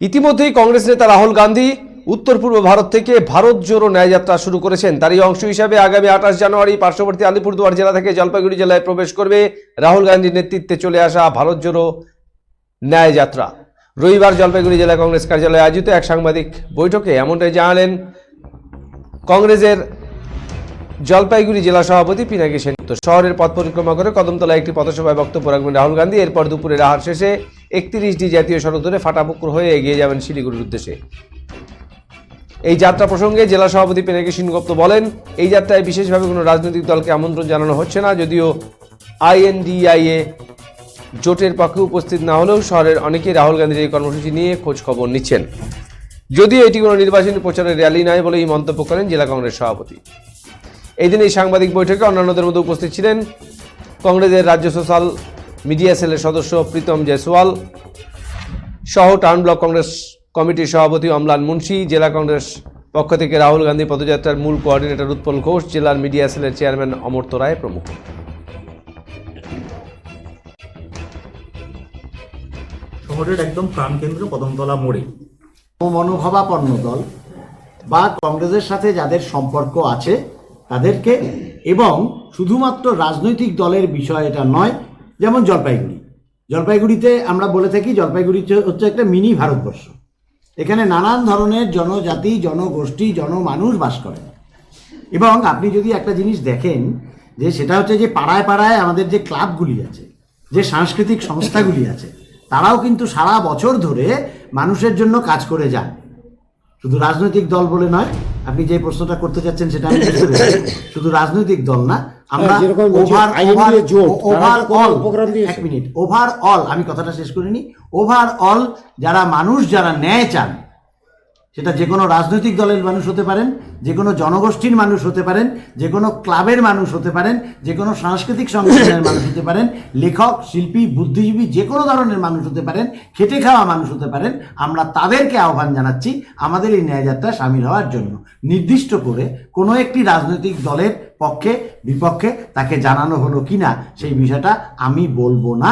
ইতিমধ্যেই কংগ্রেস নেতা রাহুল গান্ধী উত্তর পূর্ব ভারত থেকে ভারত জোড়ো ন্যায়যাত্রা শুরু করেছেন। তারই অংশ হিসাবে আগামী আঠাশ জানুয়ারি পার্শ্ববর্তী আলিপুরদুয়ার জেলা থেকে জলপাইগুড়ি জেলায় প্রবেশ করবে রাহুল গান্ধীর নেতৃত্বে চলে আসা ভারত জোড়ো ন্যায়যাত্রা। রবিবার জলপাইগুড়ি জেলা কংগ্রেস কার্যালয়ে আয়োজিত এক সাংবাদিক বৈঠকে এমনটাই জানালেন কংগ্রেসের জলপাইগুড়ি জেলা সভাপতি পিনাকি সেন। শহরের পথ পরিক্রমা করে কদমতলায় একটি পথসভায় বক্তব্য রাখবেন রাহুল গান্ধী। এরপর দুপুরে আহার শেষে একত্রিশটি জাতীয় সড়ক ধরে ফাটাপুকুর হয়ে এগিয়ে যাবেন শিলিগুড়ির উদ্দেশ্যে। এই যাত্রা প্রসঙ্গে জেলা সভাপতি পিনাকি সেনগুপ্ত বলেন, এই যাত্রায় বিশেষভাবে কোনো রাজনৈতিক দলকে আমন্ত্রণ জানানো হচ্ছে না, যদিও আইএনডিআইএ জোটের পক্ষে উপস্থিত না হলেও শহরের অনেকেই রাহুল গান্ধীর এই কর্মসূচি নিয়ে খোঁজ খবর নিচ্ছেন। যদিও এটি কোনো নির্বাচনী প্রচারের র্যালি নয় বলে এই মন্তব্য করেন জেলা কংগ্রেস সভাপতি। এই দিন এই সাংবাদিক বৈঠকে অন্যান্যদের মধ্যে উপস্থিত ছিলেন কংগ্রেসের রাজ্য সোশ্যাল মিডিয়া সেলের সদস্য প্রীতম জয়সওয়াল সহ টাউন ব্লক কংগ্রেস কমিটির সভাপতি অমলান মুন্সি জেলা কংগ্রেস পক্ষ থেকে রাহুল গান্ধী পদযাত্রার মূল কোঅর্ডিনেটর উৎপল ঘোষ জেলার মিডিয়া সেলের চেয়ারম্যান অমর্ত রায় প্রমুখ। শহরের একদম প্রাণকেন্দ্র কদমতলা মোড়ে। মনোভাবাপন্ন দল বা কংগ্রেসের সাথে যাদের সম্পর্ক আছে তাদেরকে এবং শুধুমাত্র রাজনৈতিক দলের বিষয় এটা নয় যেমন জলপাইগুড়ি। জলপাইগুড়িতে আমরা বলে থাকি, জলপাইগুড়ি হচ্ছে- একটা মিনি ভারতবর্ষ। এখানে নানান ধরনের জনজাতি, জনগোষ্ঠী, জনমানুষ বাস করে। এবং আপনি যদি একটা জিনিস দেখেন, যে সেটা হচ্ছে যে পাড়ায় পাড়ায় আমাদের যে ক্লাবগুলি আছে, যে সাংস্কৃতিক সংস্থাগুলি আছে, তারাও কিন্তু সারা বছর ধরে মানুষের জন্য কাজ করে যান। শুধু রাজনৈতিক দল বলে নয় আপনি যে প্রশ্নটা করতে চাচ্ছেন সেটা আমি বুঝতে পেরেছি। শুধু রাজনৈতিক দল না আমরা ওভার ওভার ওভারঅল এক মিনিট ওভারঅল আমি কথাটা শেষ করিনি ওভারঅল যারা মানুষ যারা ন্যায় চান সেটা যে কোনো রাজনৈতিক দলের মানুষ হতে পারেন, যে কোনো জনগোষ্ঠীর মানুষ হতে পারেন, যে কোনো ক্লাবের মানুষ হতে পারেন, যে কোনো সাংস্কৃতিক সংগঠনের মানুষ হতে পারেন, লেখক, শিল্পী, বুদ্ধিজীবী, যে কোনো ধরনের মানুষ হতে পারেন, খেটে খাওয়া মানুষ হতে পারেন, আমরা তাদেরকে আহ্বান জানাচ্ছি আমাদের এই ন্যায়যাত্রায় সামিল হওয়ার জন্য। নির্দিষ্ট করে কোনো একটি রাজনৈতিক দলের পক্ষে, বিপক্ষে তাকে জানানো হলো কিনা সেই বিষয়টা আমি বলব না।